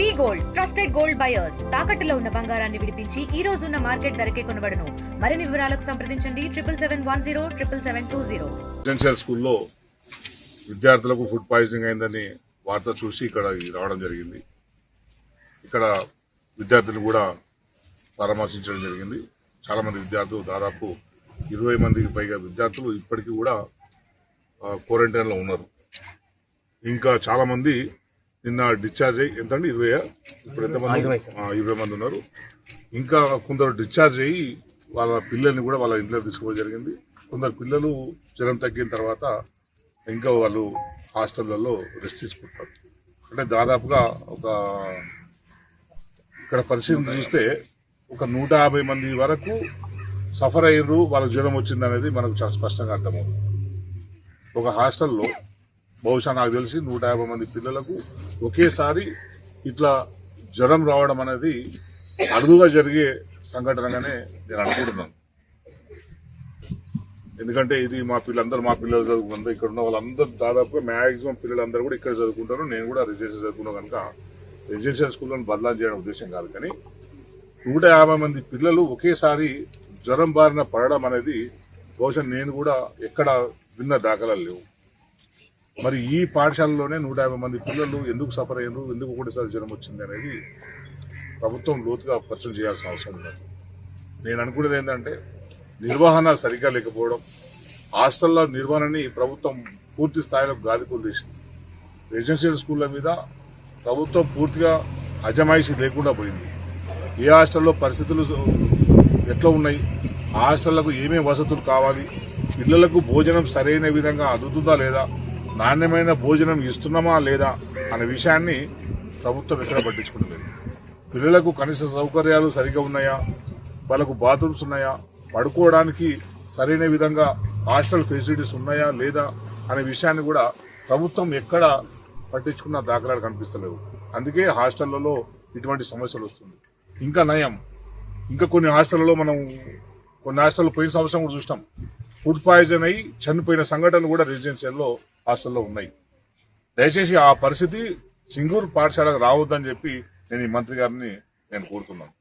We gold trusted gold buyers. తాకట్టులో ఉన్న బంగారాన్ని విడిపించి ఈ రోజు ఉన్న మార్కెట్ ధరకే కొనబడను. మరిన్ని వివరాలకు సంప్రదించండి. Triple seven one zero triple seven two zero. Residential స్కూల్లో విద్యార్థులకు ఫుడ్ పాయిజనింగ్ అయిందని వార్త చూసి ఇక్కడ రావడం జరిగింది. ఇక్కడ విద్యార్థులు కూడా పరామర్శించడం జరిగింది. చాలా మంది విద్యార్థులు దాదాపు ఇరవై మందికి పైగా విద్యార్థులు ఇప్పటికీ కూడా క్వారంటైన్లో ఉన్నారు. ఇంకా చాలామంది నిన్న డిశ్చార్జ్ అయ్యి ఎంతండి? ఇరవై ఇప్పుడు ఎంతమంది ఇరవై మంది ఉన్నారు. ఇంకా కొందరు డిశ్చార్జ్ అయ్యి వాళ్ళ పిల్లల్ని కూడా వాళ్ళ ఇంట్లో తీసుకోవడం జరిగింది. కొందరు పిల్లలు జ్వరం తగ్గిన తర్వాత ఇంకా వాళ్ళు హాస్టళ్ళలో రెస్ట్ తీసుకుంటారు. అంటే దాదాపుగా ఒక ఇక్కడ పరిస్థితిని చూస్తే ఒక నూట యాభై మంది వరకు సఫర్ అయ్యారు వాళ్ళకి జ్వరం వచ్చింది అనేది మనకు చాలా స్పష్టంగా అర్థమవుతుంది. ఒక హాస్టల్లో బహుశా నాకు తెలిసి నూట యాభై మంది పిల్లలకు ఒకేసారి ఇట్లా జ్వరం రావడం అనేది అరుదుగా జరిగే సంఘటనగానే నేను అనుకుంటున్నాను. ఎందుకంటే ఇది మా పిల్లలందరూ మా పిల్లలు చదువుకుంటారు ఇక్కడ ఉన్న వాళ్ళందరూ దాదాపుగా మ్యాక్సిమం పిల్లలందరూ కూడా ఇక్కడ చదువుకుంటారు. నేను కూడా రెసిడెన్షియల్ చదువుకున్నా కనుక రెసిడెన్షియల్ స్కూల్లో బదలాం చేయడం ఉద్దేశం కాదు కానీ నూట యాభై మంది పిల్లలు ఒకేసారి జ్వరం బారిన పడడం అనేది బహుశా నేను కూడా ఎక్కడ విన్న దాఖలాలు లేవు. మరి ఈ పాఠశాలలోనే నూట యాభై మంది పిల్లలు ఎందుకు సఫర్ అయ్యారు? ఎందుకు ఒకటిసారి జ్వరం వచ్చింది అనేది ప్రభుత్వం లోతుగా పరిశీలన చేయాల్సిన అవసరం ఉన్నది. నేను అనుకునేది ఏంటంటే నిర్వహణ సరిగ్గా లేకపోవడం హాస్టల్ల నిర్వహణని ప్రభుత్వం పూర్తి స్థాయిలో గాదిపోలు తీసింది రెసిడెన్షియల్ స్కూళ్ళ మీద ప్రభుత్వం పూర్తిగా అజమాయిషీ లేకుండా పోయింది. ఏ హాస్టల్లో పరిస్థితులు ఎట్లా ఉన్నాయి? ఆ హాస్టళ్ళకు ఏమేమి వసతులు కావాలి? పిల్లలకు భోజనం సరైన విధంగా అందుతుందా లేదా? నాణ్యమైన భోజనం ఇస్తున్నామా లేదా అనే విషయాన్ని ప్రభుత్వం ఎక్కడ పట్టించుకుంటలేదు పిల్లలకు కనీస సౌకర్యాలు సరిగా ఉన్నాయా? వాళ్ళకు బాత్రూమ్స్ ఉన్నాయా? పడుకోవడానికి సరైన విధంగా హాస్టల్ ఫెసిలిటీస్ ఉన్నాయా లేదా అనే విషయాన్ని కూడా ప్రభుత్వం ఎక్కడ పట్టించుకున్న దాఖలాలు కనిపిస్తలేవు. అందుకే హాస్టళ్ళలో ఇటువంటి సమస్యలు వస్తుంది. ఇంకా నయం. ఇంకా కొన్ని హాస్టళ్ళలో మనం కొన్ని హాస్టల్లో పోయిన సంవత్సరం కూడా చూసినాం. ఫుడ్ పాయిజన్ అయి చనిపోయిన సంఘటనలు కూడా రెసిడెన్షియల్లో హాస్టల్లో ఉన్నాయి. దయచేసి ఆ పరిస్థితి సింగూరు పాఠశాలకు రావద్దని చెప్పి నేను ఈ మంత్రి గారిని నేను కోరుతున్నాను.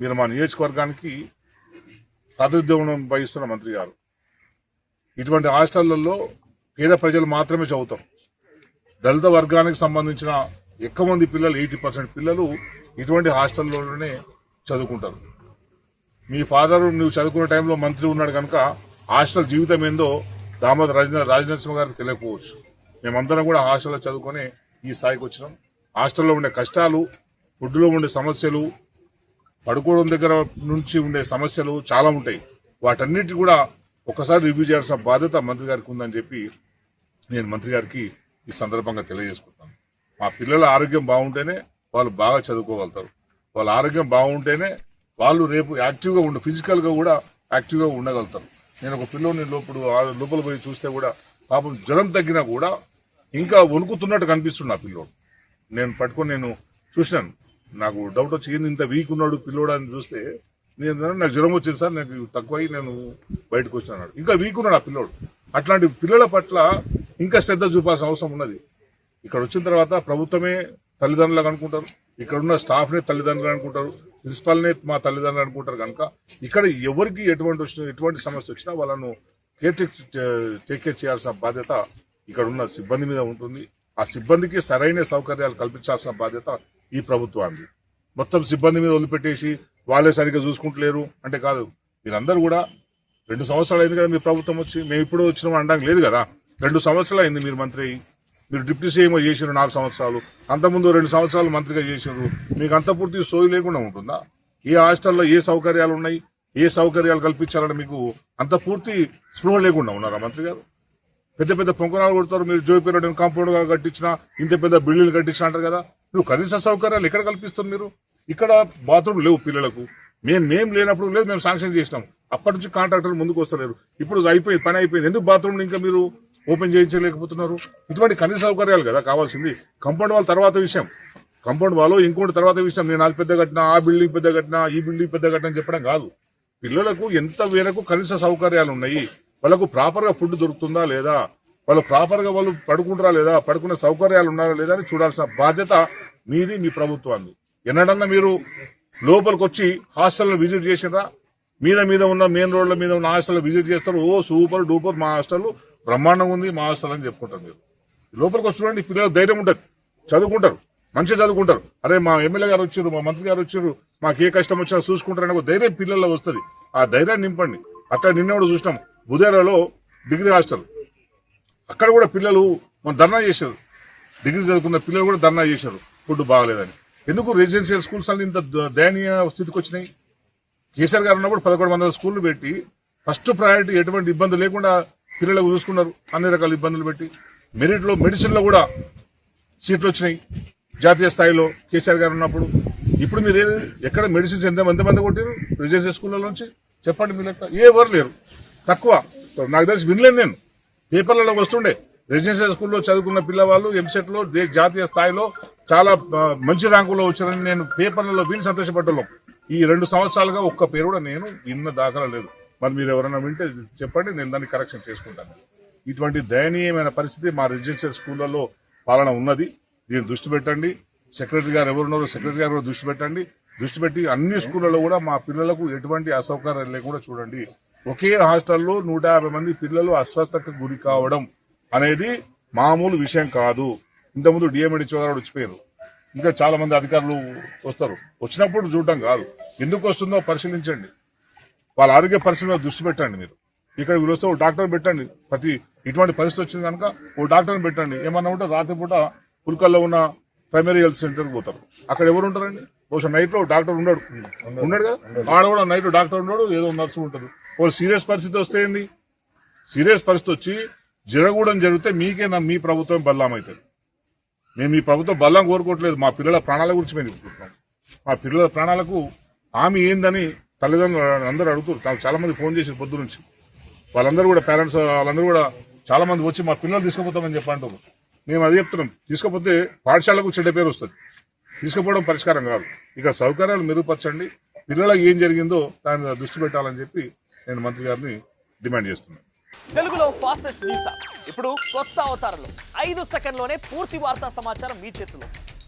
మీరు మా నియోజకవర్గానికి ప్రాతినిధ్యం వహిస్తున్న మంత్రి గారు. ఇటువంటి హాస్టళ్ళలో పేద ప్రజలు మాత్రమే చదువుతారు. దళిత వర్గానికి సంబంధించిన ఎక్కువ మంది పిల్లలు ఎయిటీ పర్సెంట్ పిల్లలు ఇటువంటి హాస్టల్లోనే చదువుకుంటారు. మీ ఫాదర్ నువ్వు చదువుకునే టైంలో మంత్రి ఉన్నాడు కనుక హాస్టల్ జీవితం ఏందో దామోదర్ రాజ రాజనరసింహ గారికి తెలియకపోవచ్చు. మేమందరం కూడా హాస్టల్లో చదువుకొని ఈ స్థాయికి వచ్చినాం. హాస్టల్లో ఉండే కష్టాలు ఫుడ్లో ఉండే సమస్యలు పడుకోవడం దగ్గర నుంచి ఉండే సమస్యలు చాలా ఉంటాయి. వాటన్నిటి కూడా ఒకసారి రివ్యూ చేయాల్సిన బాధ్యత మంత్రి గారికి ఉందని చెప్పి నేను మంత్రి గారికి ఈ సందర్భంగా తెలియజేసుకుంటాను మా పిల్లల ఆరోగ్యం బాగుంటేనే వాళ్ళు బాగా చదువుకోగలుగుతారు. వాళ్ళ ఆరోగ్యం బాగుంటేనే వాళ్ళు రేపు యాక్టివ్గా ఉండ ఫిజికల్గా కూడా యాక్టివ్గా ఉండగలుగుతారు. నేను ఒక పిల్లోని లోపల లోపల పోయి చూస్తే కూడా పాపం జ్వరం తగ్గినా కూడా ఇంకా వణుకుతున్నట్టు కనిపిస్తుంది ఆ పిల్లోడు. నేను పట్టుకొని నేను చూసినాను. నాకు డౌట్ వచ్చి ఏంది ఇంత వీక్ ఉన్నాడు పిల్లోడు? అని చూస్తే నేను నాకు జ్వరం వచ్చింది సార్ నాకు తక్కువై నేను బయటకు వచ్చాను ఇంకా వీక్ ఉన్నాడు ఆ పిల్లోడు. అట్లాంటి పిల్లల పట్ల ఇంకా శ్రద్ధ చూపాల్సిన అవసరం ఉన్నది. ఇక్కడ వచ్చిన తర్వాత ప్రభుత్వమే తల్లిదండ్రులకు అనుకుంటారు. ఇక్కడున్న స్టాఫ్నే తల్లిదండ్రులు అనుకుంటారు ప్రిన్సిపాల్నే మా తల్లిదండ్రులు అనుకుంటారు కనుక ఇక్కడ ఎవరికి ఎటువంటి వచ్చిన ఎటువంటి సమస్య వచ్చినా వాళ్ళను కేర్ టేక్ టేక్ కేర్ చేయాల్సిన బాధ్యత ఇక్కడ ఉన్న సిబ్బంది మీద ఉంటుంది. ఆ సిబ్బందికి సరైన సౌకర్యాలు కల్పించాల్సిన బాధ్యత ఈ ప్రభుత్వానికి. మొత్తం సిబ్బంది మీద వదిలిపెట్టేసి వాళ్ళే సరిగ్గా చూసుకుంటలేరు. అంటే కాదు మీరందరూ కూడా రెండు సంవత్సరాలు అయింది కదా మీ ప్రభుత్వం వచ్చి మేము ఇప్పుడు వచ్చినాం అనడానికి లేదు కదా. రెండు సంవత్సరాలు అయింది మీరు మంత్రి. మీరు డిప్యూటీ సీఎం చేసారు నాలుగు సంవత్సరాలు. అంతకుముందు రెండు సంవత్సరాలు మంత్రిగా చేసారు మీకు అంత పూర్తి సోయి లేకుండా ఉంటుందా? ఏ హాస్టల్లో ఏ సౌకర్యాలు ఉన్నాయి? ఏ సౌకర్యాలు కల్పించాలని మీకు అంత పూర్తి స్పృహ లేకుండా ఉన్నారా మంత్రి గారు? పెద్ద పెద్ద పొంకనాలు కొడతారు. మీరు జోయిపేట కాంపౌండ్ కట్టించిన ఇంత పెద్ద బిల్డింగ్లు కట్టించిన అంటారు కదా. నువ్వు కనీస సౌకర్యాలు ఎక్కడ కల్పిస్తారు మీరు? ఇక్కడ బాత్రూమ్ లేవు పిల్లలకు. మేము మేము లేనప్పుడు లేదు మేము శాంక్షన్ చేసినాం. అప్పటి నుంచి కాంట్రాక్టర్లు ముందుకు వస్తలేరు. ఇప్పుడు అయిపోయింది పని అయిపోయింది. ఎందుకు బాత్రూమ్ ఇంకా మీరు ఓపెన్ చేయించలేకపోతున్నారు. ఇటువంటి కనీస సౌకర్యాలు కదా కావాల్సింది. కంపౌండ్ వాళ్ళ తర్వాత విషయం. కంపౌండ్ వాళ్ళు ఇంకోటి తర్వాత విషయం. నేను అది పెద్ద కట్టిన ఆ బిల్డింగ్ పెద్ద కట్టిన ఈ బిల్డింగ్ పెద్ద కట్టిన చెప్పడం కాదు. పిల్లలకు ఎంత మేరకు కనీస సౌకర్యాలు ఉన్నాయి? వాళ్ళకు ప్రాపర్గా ఫుడ్ దొరుకుతుందా లేదా? వాళ్ళు ప్రాపర్గా వాళ్ళు పడుకుంటారా లేదా? పడుకునే సౌకర్యాలు ఉన్నారా లేదా అని చూడాల్సిన బాధ్యత మీది మీ ప్రభుత్వాన్ని ఎన్నడన్నా మీరు లోపలికి వచ్చి హాస్టల్లో విజిట్ చేసినా మీద మీద ఉన్న మెయిన్ రోడ్ల మీద ఉన్న హాస్టల్లో విజిట్ చేస్తారు. ఓ సూపర్ డూపర్ మా హాస్టల్. బ్రహ్మాండం ఉంది మా హాస్టల్ అని చెప్పుకుంటారు మీరు. లోపలికి వచ్చి చూడండి పిల్లలు ధైర్యం ఉంటుంది చదువుకుంటారు. మంచిగా చదువుకుంటారు. అరే మా ఎమ్మెల్యే గారు వచ్చారు మా మంత్రి గారు వచ్చారు మాకు ఏ కష్టం వచ్చినా చూసుకుంటారని ఒక ధైర్యం పిల్లల్లో వస్తుంది. ఆ ధైర్యాన్ని నింపండి. అక్కడ నిన్న కూడా చూసినాం. బుధేరాలో డిగ్రీ హాస్టల్. అక్కడ కూడా పిల్లలు మన ధర్నా చేశారు. డిగ్రీ చదువుకున్న పిల్లలు కూడా ధర్నా చేశారు. ఫుడ్ బాగలేదని. ఎందుకు రెసిడెన్షియల్ స్కూల్స్ అన్ని ఇంత దయనీయ స్థితికి వచ్చినాయి? కేసీఆర్ గారు ఉన్నప్పుడు పదకొండు వందల స్కూళ్ళు పెట్టి ఫస్ట్ ప్రయారిటీ ఎటువంటి ఇబ్బంది లేకుండా పిల్లలకు చూసుకున్నారు. అన్ని రకాల ఇబ్బందులు పెట్టి మెరిట్లో మెడిసిన్లో కూడా సీట్లు వచ్చినాయి. జాతీయ స్థాయిలో కేసీఆర్ గారు ఉన్నప్పుడు. ఇప్పుడు మీరు ఏది ఎక్కడ మెడిసిన్స్ ఎంత ఎంతమంది కొట్టారు రెసిడెన్సీ స్కూళ్ళలోంచి చెప్పండి మీ లెక్క. ఏ ఎవరు లేరు. తక్కువ. నాకు తెలిసి వినలేను నేను. పేపర్లలో వస్తుండే. రెసిడెన్షియల్ స్కూల్లో చదువుకున్న పిల్లవాళ్ళు ఎంసెట్లో దేశ జాతీయ స్థాయిలో చాలా మంచి ర్యాంకులో వచ్చారని నేను పేపర్లలో విని సంతోషపడ్డాం ఈ రెండు సంవత్సరాలుగా ఒక్క పేరు కూడా నేను విన్న దాఖలా లేదు. మరి మీరు ఎవరైనా వింటే చెప్పండి నేను దాన్ని కరెక్షన్ చేసుకుంటాను. ఇటువంటి దయనీయమైన పరిస్థితి మా రెసిడెన్షియల్ స్కూళ్ళలో పాలన ఉన్నది. దీన్ని దృష్టి పెట్టండి. సెక్రటరీ గారు ఎవరున్నారో సెక్రటరీ గారు కూడా దృష్టి పెట్టండి. దృష్టి పెట్టి అన్ని స్కూళ్ళలో కూడా మా పిల్లలకు ఎటువంటి అసౌకర్యాలు లేకుండా చూడండి. ఒకే హాస్టల్లో నూట యాభై మంది పిల్లలు అస్వస్థతకు గురి కావడం అనేది మామూలు విషయం కాదు. ఇంతకుముందు డిఎంఎడి చోదరాడు వచ్చిపోయారు. ఇంకా చాలా మంది అధికారులు వస్తారు. వచ్చినప్పుడు చూడటం కాదు. ఎందుకు వస్తుందో పరిశీలించండి. వాళ్ళ ఆరోగ్య పరిస్థితి మీద దృష్టి పెట్టండి మీరు. ఇక్కడ వస్తే ఓ డాక్టర్ పెట్టండి. ప్రతి ఇటువంటి పరిస్థితి వచ్చింది కనుక ఓ డాక్టర్ని పెట్టండి. ఏమన్నా ఉంటే రాత్రిపూట పుల్కల్లో ఉన్న ప్రైమరీ హెల్త్ సెంటర్కి పోతారు. అక్కడ ఎవరు ఉంటారండి? బహుశా నైట్లో డాక్టర్ ఉండడు. ఉన్నాడు కదా? ఆడ కూడా నైట్ డాక్టర్ ఉన్నాడు ఏదో నర్సు ఉంటారు వాళ్ళు సీరియస్ పరిస్థితి వస్తే ఏంది? సీరియస్ పరిస్థితి వచ్చి జరగకూడదు జరిగితే మీకే నా మీ ప్రభుత్వం బల్లాం అవుతుంది. మేము మీ ప్రభుత్వం బల్లం కోరుకోవట్లేదు. మా పిల్లల ప్రాణాల గురించి మేము చెప్పుకుంటున్నాం మా పిల్లల ప్రాణాలకు హామీ ఏందని తల్లిదండ్రులు అందరూ అడుగుతారు నాకు చాలా ఫోన్ చేసి పొద్దు నుంచి. వాళ్ళందరూ కూడా పేరెంట్స్ వాళ్ళందరూ కూడా చాలా మంది వచ్చి మా పిల్లలు తీసుకుపోతామని చెప్పి అంటారు మేము అది చెప్తున్నాం. తీసుకుపోతే పాఠశాలకు చెడ్డ పేరు వస్తుంది. తీసుకుపోవడం పరిష్కారం కాదు. ఇక సౌకర్యాలు మెరుగుపరచండి. పిల్లలకు ఏం జరిగిందో దాని మీద దృష్టి పెట్టాలని చెప్పి నేను మంత్రి గారిని డిమాండ్ చేస్తున్నాను. తెలుగులో ఫాస్టెస్ట్ న్యూస్ ఇప్పుడు కొత్త అవతారంలో. ఐదు సెకండ్లోనే పూర్తి వార్తా సమాచారం మీ చేతిలో.